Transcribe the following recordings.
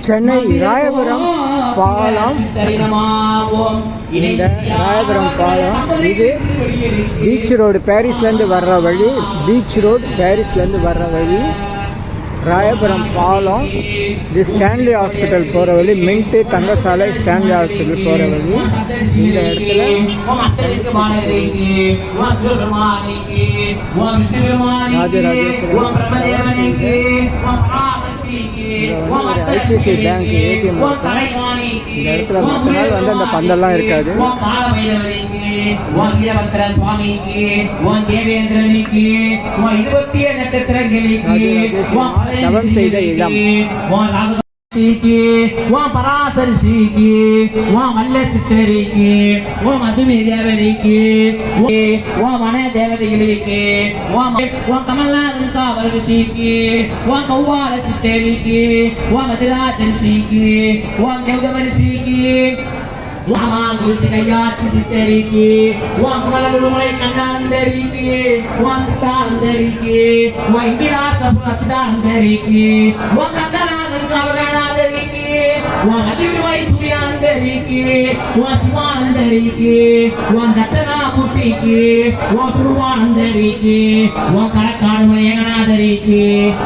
சென்னை ராயபுரம் பாலம். இந்த ராயபுரம் பாலம் இது பீச் ரோடு பாரிஸ்லேருந்து வர்ற வழி பீச் ரோடு பாரிஸ்லேருந்து வர்ற வழி. ராயபுரம் பாலம் இது ஸ்டான்லி ஹாஸ்பிட்டல் போகிற வழி மின்ட்டு தங்கசாலை ஸ்டான்லி ஹாஸ்பிட்டல் போகிற வழி. இந்த இடத்துல ஐசிசி பேங்க் ஏடிஎம் இந்த இடத்துல மற்ற நாள் வந்து அந்த பந்தெல்லாம் இருக்காது. தவம் செய்த இடம். ஸ்ரீக்கு ஓம் பராசரி ஸ்ரீக்கு ஓம் வல்ல சித்தரிக்கு ஓம் அசுமி தேவரிக்கு ஓம் வன தேவதைகளுக்கு ஓம் ஓம் கமல்நாதன் காவல் ரிஷிக்கு ஓம் கௌவார சித்தரிக்கு ஓம் மதுராஜன் ஸ்ரீக்கு ஓம் யோகவரி ஸ்ரீக்கு ஓம் குருச்சிகையாத்தி சித்தரிக்கு ஓம் குமலமுழுமலை கண்ணாந்தரிக்கு ஓம் சித்தாந்தரிக்கு ஓம் இந்திராசபு அச்சிதாந்தரிக்கு ஓம் கந்தநாதன் கவரணாதரிக்கு ஓம் அதிவிருவாய் சூரியாந்தரிக்கு ஓம் சிவானந்தரிக்கு ஓம் தட்சணாமூர்த்திக்கு ஓம் சுருவானந்தரிக்கு ஓம் கரக்காடுமலை ஏகநாதரிக்கு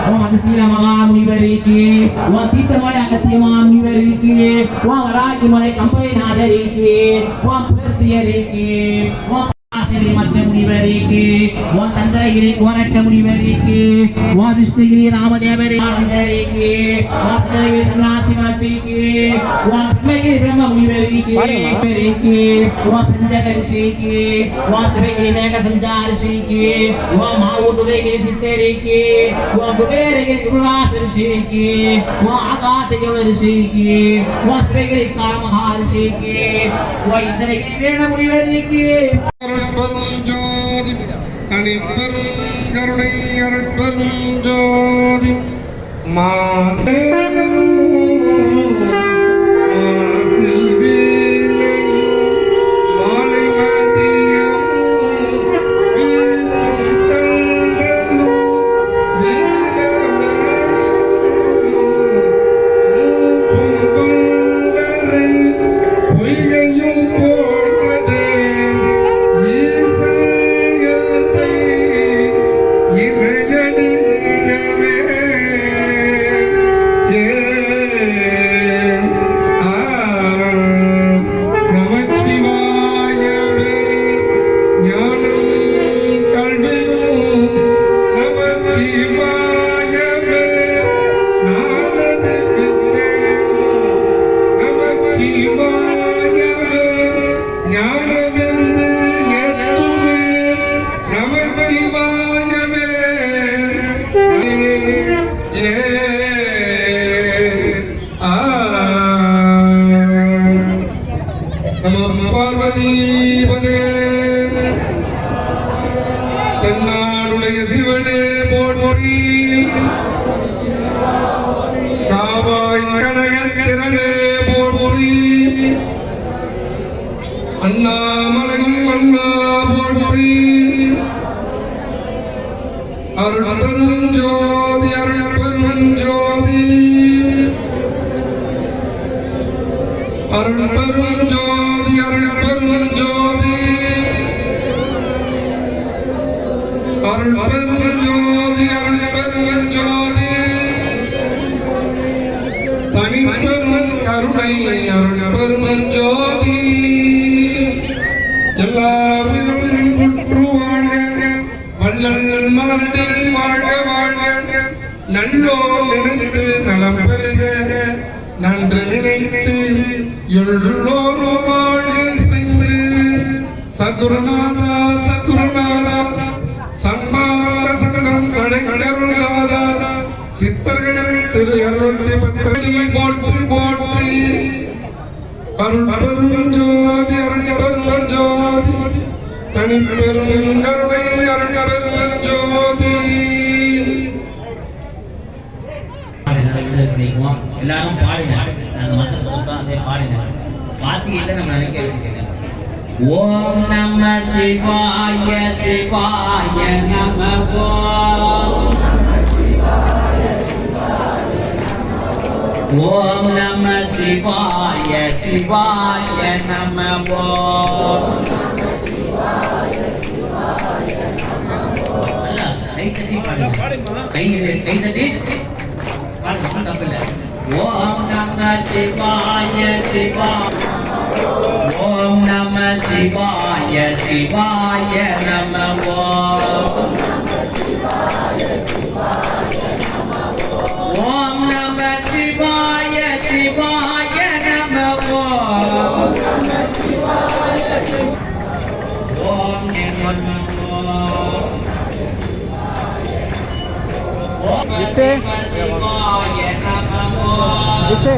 ஓம் அதிசீல மகாமுனிவரிக்கு ஓம் தீர்த்தமலை அகத்தியமா முனிவரிக்கு ஓம் வராகிமலை கம்பைநாதரிக்கு ஓம் புலஸ்தியரிக்கு ஓம் ஆசிரியர் மச்ச முனிவரிக்கு ஓம் சந்திரகிரி கோரட்ட முனிவரிக்கு ஓம் விஷ்ணுகிரி ராமதேவரி ஆனந்தரிக்கு ஓம் சந்திரகிரி சந்திராசிவத்திற்கு ஓம் பிரம்மகிரி பிரம்ம முனிவரிக்கு பாருங்க. முனிவரிக்கு ஓம் பஞ்சகரிஷிக்கு ஓம் சிவகிரி மேக சஞ்சாரிஷிக்கு ஓம் மாவூட்டுதகிரி சித்தரிக்கு ஓம் குபேரகிரி குருவாச ரிஷிக்கு ஓம் ஆகாசகிரி ரிஷிக்கு ஓம் சிவகிரி காலமகா அருட்பெரும் ஜோதி தனிப்பெரும் கருணை அருட்பெரும் ஜோதி. மாசேனும் ഞാൻ அருட்பெரும் பெருங்கருணை அருட்பெருஞ்சோதி எல்லாரும் பாடுங்க. நாங்க மத்த பாடுங்க. பாத்தியில நம்ம நினைக்க ஓம் நம சிவாய சிவாய நம ஓம் நம சிவாய கை கை தட்டி பாடுங்க ஒண்ணும் தப்பில்ல. ஓம் நம சிவாய சிவா ஓம் நம சிவாய சிவாய நம ஓம் ஓம் ஓம் இசை.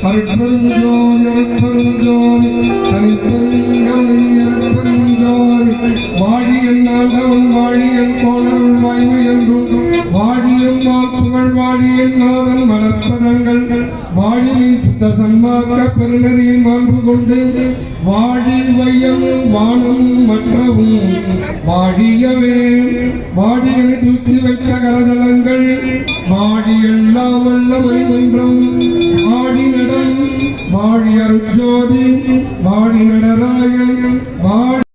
அற்பஞ்சோய் அற்பஞ்சோய் தனிப்பெருங்கோய் வாழியல் நாதவன் வாழியல் கோணல் வாய்மை என்றும் வாழியல் மாப்புகள் வாழியல் நாதன் மலர்ப்பதங்கள் வாழி சுத்த சன்மார்க்க பெருநெறியை மாண்பு கொண்டு வாழி வையம் வானம் மற்றவும் வாழியவே வாடியனை தூக்கி வைத்த கரதலங்கள் வாடி எல்லாம் வல்ல மணிமன்றம் வாடி நடம் வாடி அருட்சோதி வாடி நடராயன் வாடி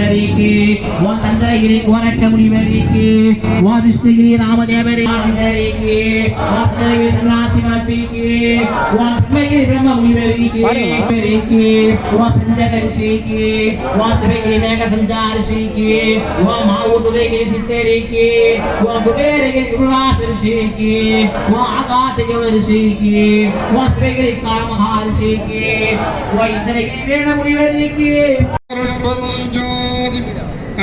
முனிவருக்கு உன் தந்திரகிரி கோரக்க முனிவருக்கு உன் விஷ்ணுகிரி ராமதேவரி ஆனந்தரிக்கு வாஸ்தவகிரி சன்னியாசி மத்திக்கு உன் பிரம்மகிரி பிரம்ம முனிவருக்கு முனிவருக்கு உன் பஞ்சகரிஷிக்கு உன் சிவகிரி மேக சஞ்சாரிஷிக்கு உன் மாவூட்டுதகிரி சித்தரிக்கு உன் குபேரகிரி குருவாசரிஷிக்கு உன் ஆகாசகிரி ரிஷிக்கு உன் சிவகிரி கால மகாரிஷிக்கு உன் இந்திரகிரி வேண முனிவருக்கு அருட்பெரும் ஜோதி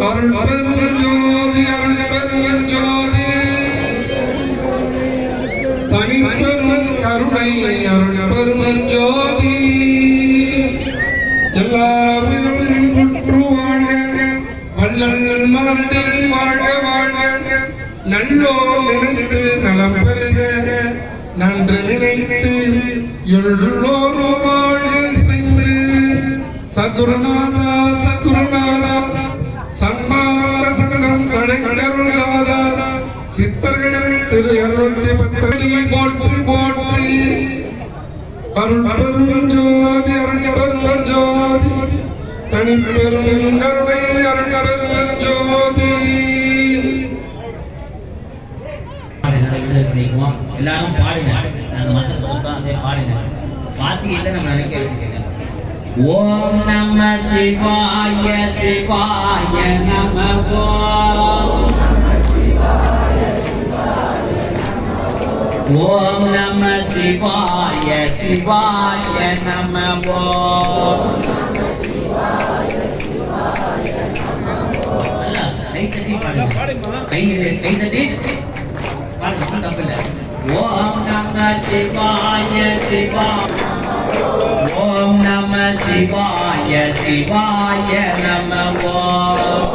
அருட்பெரும் ஜோதி அருட்பெரும் ஜோதி தனிப்பெரும் கருணை அருட்பெரும் எல்லாரும் புற்று வாழ்க வள்ளல் மலர்ந்து வாழ்க வாழ்க. நல்லோர் நினைத்து நலம் பெறுக. நன்று நினைத்து எல்லோரும் வாழ்க செய்து சத்குருநாதா சத்குருநாதா சன்மார்க்க சங்கம் தடைக்கருள்தாதா சித்தர்கள் திரு இருநூத்தி பத்தடி போற்றி போற்றி அருள் பெரும் ஜோதி அருள் பெரும் ஜோதி தனி பெரும் கருணை அருள் பெரும் ஜோதி. எல்லாரும் பாடுங்க. அந்த மந்திர புதுசா அதே பாடுங்க. இல்லை நம்ம நினைக்க வேண்டியது ஓம் நம சிவாய சிவாய நம ஓம் நம சிவாய சிவாய நம கை. தட்டி பாடுங்க. கை கை தட்டி. ஒன்றும் தப்பு இல்லை. ஓம் நம சிவாய சிவா. ஓம் நம சிவாய சிவாய நம. ஓம் ஓம்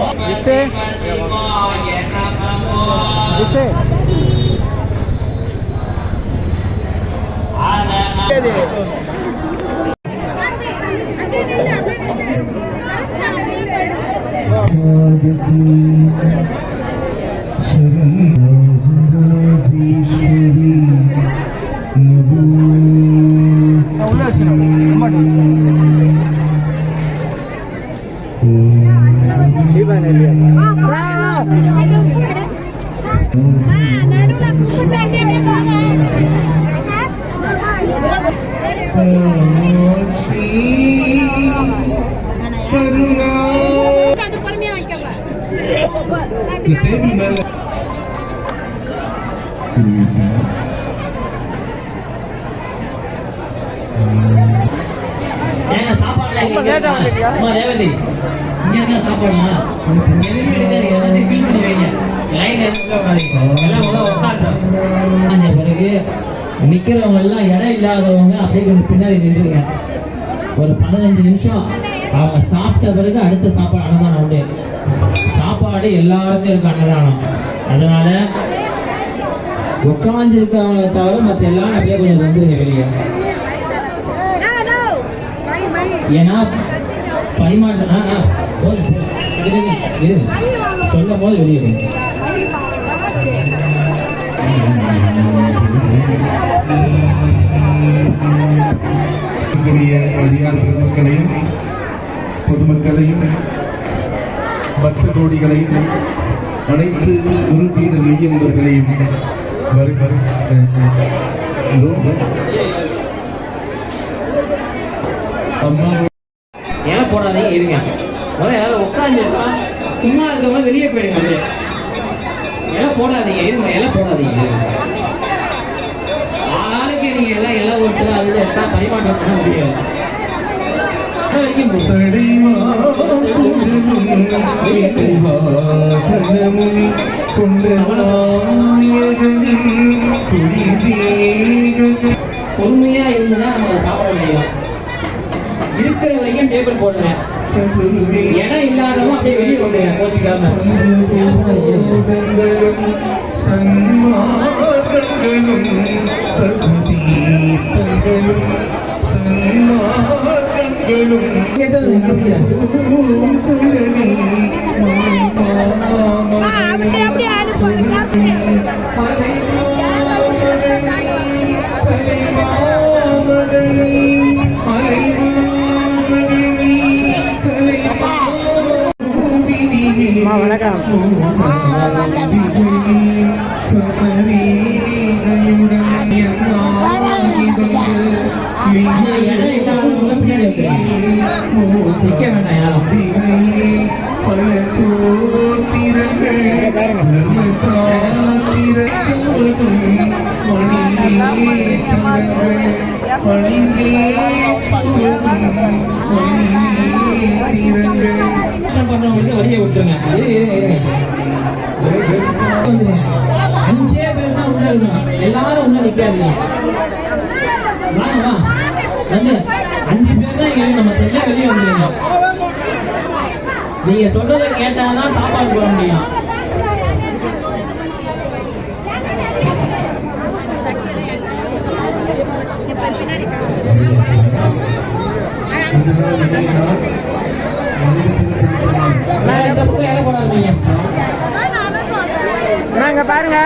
ஓம் இசை. சிவாய நம உட்காந்துட்டோம் பிறகு நிக்கிறவங்க எல்லாம் இடம் இல்லாதவங்க அப்படியே கொஞ்சம் பின்னாடி நின்றுங்க ஒரு பதினஞ்சு நிமிஷம் அவங்க சாப்பிட்ட பிறகு அடுத்த சாப்பாடு அன்னதானம் உண்டு. சாப்பாடு எல்லாருக்கும் இருக்கு அன்னதானம். அதனால உட்காந்து இருக்கவங்களை தவிர மற்ற எல்லாரும் அப்படியே கொஞ்சம் வந்துருங்க வெளியே. ஏன்னா பரிமாற்றம். சொல்லும் போது வெளியே அடியார் பெருமக்களையும் பொதுமக்களையும் பக்த கோடிகளையும் அனைத்து குருபீட மெய்யன்பர்களையும் வரு வரு அம்மா இலை போடாதீங்க இருங்க. முதல்ல யாரும் உட்காந்துருக்கா சும்மா இருக்கவங்க வெளியே போயிடுங்க அப்படியே. இலை போடாதீங்க இருங்க எல்லாம் போடாதீங்க ஆளுக்கு நீங்கள் எல்லாம் எல்லாம் ஒருத்தர் அது எடுத்தா பரிமாற்றம் பண்ண முடியாது. அது வரைக்கும் போதும். பொறுமையா இருந்துதான் நம்ம சாப்பிட முடியும் இருக்கிற வரைக்கும் டேபிள் போடுங்க இடம் இல்லாதவங்க அப்படியே வெளியே வந்துடுங்க கோச்சிக்காம சதீர்த்தங்களும் സന്മാർഗങ്ങളും വണക്കം സമരീ ഞങ്ങൾ பண்றவங்களுக்கு வழியை விட்டுருங்க அஞ்சே பேர் தான் உள்ள இருக்கணும் எல்லாரும் உள்ள நிக்காதீங்க வாங்க வா வந்து அஞ்சு பேர் தான் இங்க இருக்கணும் எல்லாம் வெளியே வந்துருங்க. நீங்க சொல்றதை கேட்டாதான் சாப்பாடு போட முடியும் நான் இந்த பக்கம் இலை போடாதீங்க நாங்க பாருங்க.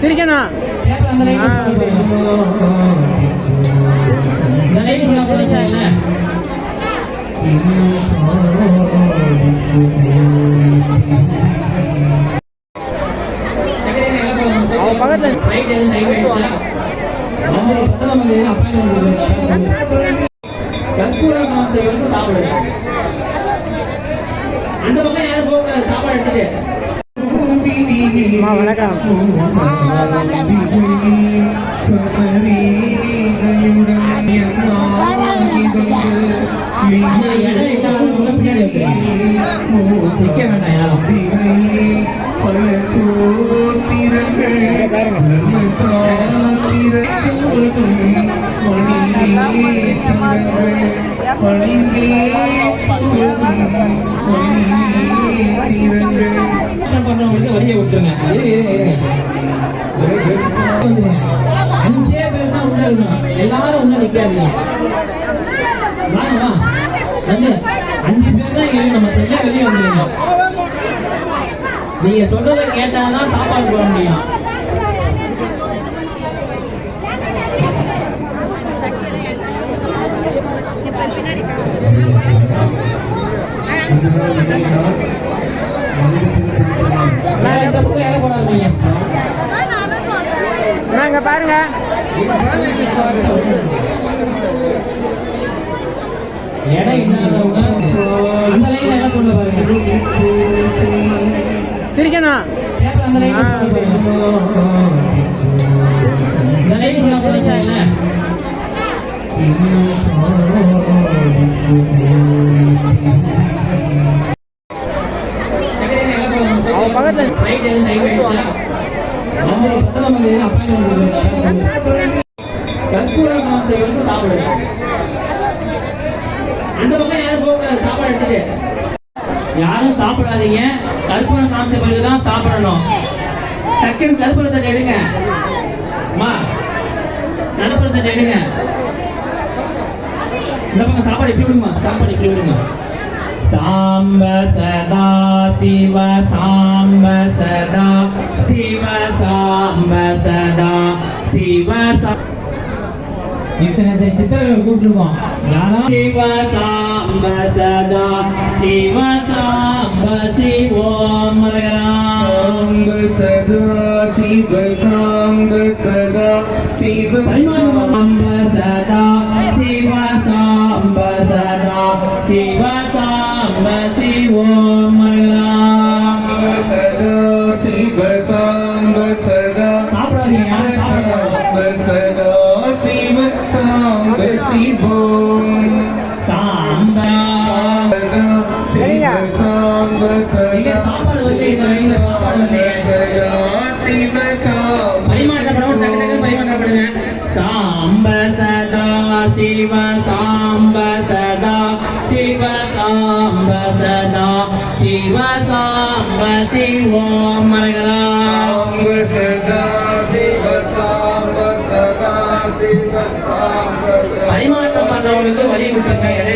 சிரிக்கணும். அந்த லைன் சாப்பிடுங்க அந்த பக்கம் யாரும் போக சாப்பாடு எடுத்துட்டு வணக்கம். நிக்க வேண்டாம் யாரும் என்ன பண்றவங்களுக்கு வழியை விட்டுருங்க அஞ்சே பேர் தான் உள்ள இருக்கணும் எல்லாரும் உள்ள நிக்காதீங்க வாங்க வா வந்து அஞ்சு பேர் தான் இங்க இருக்கணும் மத்த எல்லாம் வெளியே வந்துருங்க நீங்க சொல்றதை கேட்டாதான் சாப்பாடு போட முடியும். சிரிக்கணா கற்பூர சாப்பிடுங்க அந்த பக்கம் யாரும் போக சாப்பாடு எடுத்துட்டு யாரும் சாப்பிடாதீங்க. கற்பூரம் காமிச்ச பிறகு தான் சாப்பிடணும். டக்குன்னு கற்பூரத்தை எடுங்க. அம்மா கற்பூரத்தை எடுங்க. இந்த பக்கம் சாப்பாடு எப்படி விடுமா? சாப்பாடு எப்படி விடுமா? சாம்ப சதா சிவ சாம்ப சதா சிவ சாம்ப சதா சிவ சா இத்தனை சித்தர்கள் கூப்பிட்டுருக்கோம். யாரா சிவ சா சதா சிவ சாம்ப சிவோம் மரகராம் சதா சிவ சாம்ப சதா சிவ சாம்ப சதா சிவ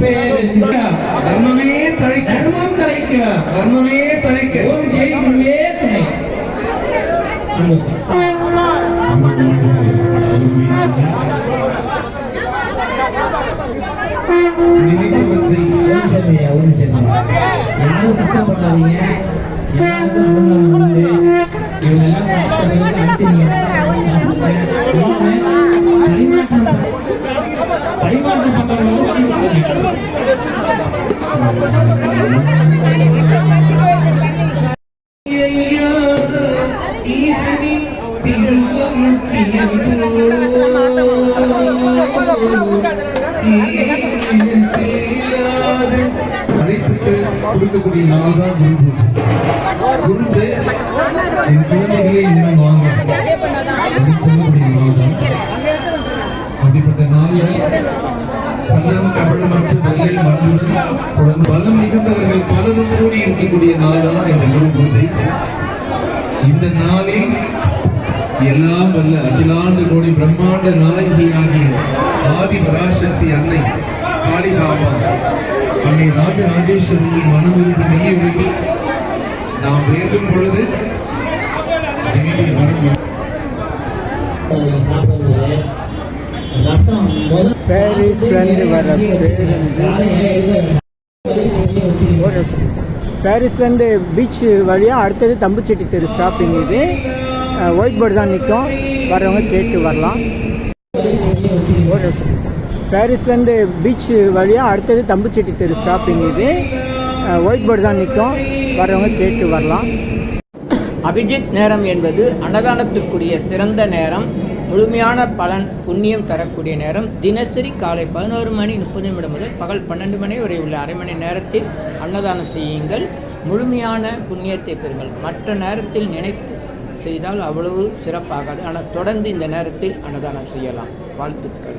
பேர் தர்மமே தழைக்க தர்மம் தலைக்க தர்மமே தழைக்க. ஓம் ஜெய் குருவே துணை. நினைத்தவற்றை யாரும் சத்தம் உண்டு. சாப்பிட்ட பிறகு அடுத்து பரிமாற்றம் பண்றவங்க. அழைப்புக்கு கொடுக்கக்கூடிய நாள் தான் குரு பூஜை குருந்து என் குழந்தைகளே இன்னும் வாங்க அப்படின்னு சொல்லக்கூடிய நாள் தான் அப்படிப்பட்ட நாள்ல கள்ளம் கபடம் மற்ற வெள்ளை மனதுடன் பலம் மிகுந்தவர்கள் பலரும் கூடி இருக்கக்கூடிய நாளா இந்த குரு பூஜை. இந்த நாளில் எல்லாம் வல்ல அகிலாண்டு கோடி பிரம்மாண்ட நாயகி ஆகிய ஆதி பராசக்தி அன்னை காளிகாமா அன்னை ராஜராஜேஸ்வரியை மனமுருகி மெய்யுருகி நாம் வேண்டும் பொழுது தேடி வரும் பாரிஸ்லேருந்து வர பேருந்து ஒரு பாரிஸ்லேருந்து பீச் வழியாக அடுத்தது தம்புச்செட்டி தெரு ஸ்டாப்பிங் இது. ஒயிட் போர்டு தான் நிற்கும் வர்றவங்க கேட்டு வரலாம். பேரிஸ்லேருந்து பாரிஸ்லேருந்து பீச் வழியாக அடுத்தது தம்புச்செட்டி தெரு ஸ்டாப்பிங் இது. ஒயிட் போர்டு தான் நிற்கும் வர்றவங்க கேட்டு வரலாம். அபிஜித் நேரம் என்பது அன்னதானத்திற்குரிய சிறந்த நேரம். முழுமையான பலன் புண்ணியம் தரக்கூடிய நேரம் தினசரி காலை பதினோரு மணி முப்பது நிமிடம் முதல் பகல் பன்னெண்டு மணி வரை உள்ள அரை மணி நேரத்தில் அன்னதானம் செய்யுங்கள் முழுமையான புண்ணியத்தை பெறுங்கள் மற்ற நேரத்தில் நினைத்து செய்தால் அவ்வளவு சிறப்பாகாது ஆனால் தொடர்ந்து இந்த நேரத்தில் அன்னதானம் செய்யலாம் வாழ்த்துக்கள்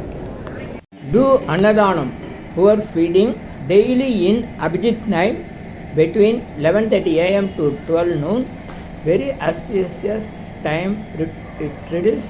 டூ அன்னதானம் poor feeding daily in Abhijit night between 11:30 a.m. to 12 noon. Very auspicious time. It it reduces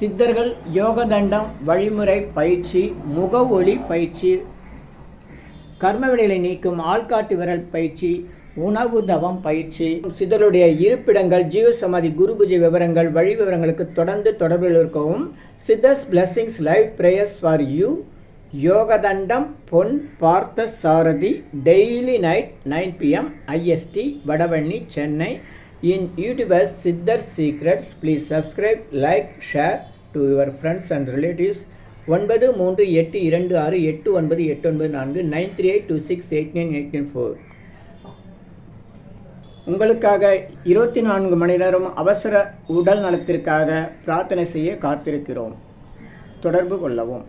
சித்தர்கள் யோகதண்டம் வழிமுறை பயிற்சி முக ஒளி பயிற்சி கர்மவினைகளை நீக்கும் ஆள்காட்டு விரல் பயிற்சி உணவு தவம் பயிற்சி சித்தருடைய இருப்பிடங்கள் ஜீவசமாதி குரு பூஜை விவரங்கள் வழி விவரங்களுக்கு தொடர்ந்து தொடர்பில் இருக்கவும். Siddhars blessings live prayers for you யோகதண்டம் Pon Parthasarathi daily night nine PM IST Vadavanni Chennai. In YouTubers Siddhar secrets please subscribe like share to your friends and relatives ஒன்பது மூன்று எட்டு இரண்டு ஆறு எட்டு ஒன்பது எட்டு ஒன்பது நான்கு nine three eight two six eight nine eight nine four. உங்களுக்காக இருபத்தி நான்கு மணி நேரம் அவசர உடல் நலத்திற்காக பிரார்த்தனை செய்ய காத்திருக்கிறோம். தொடர்பு கொள்ளவும்.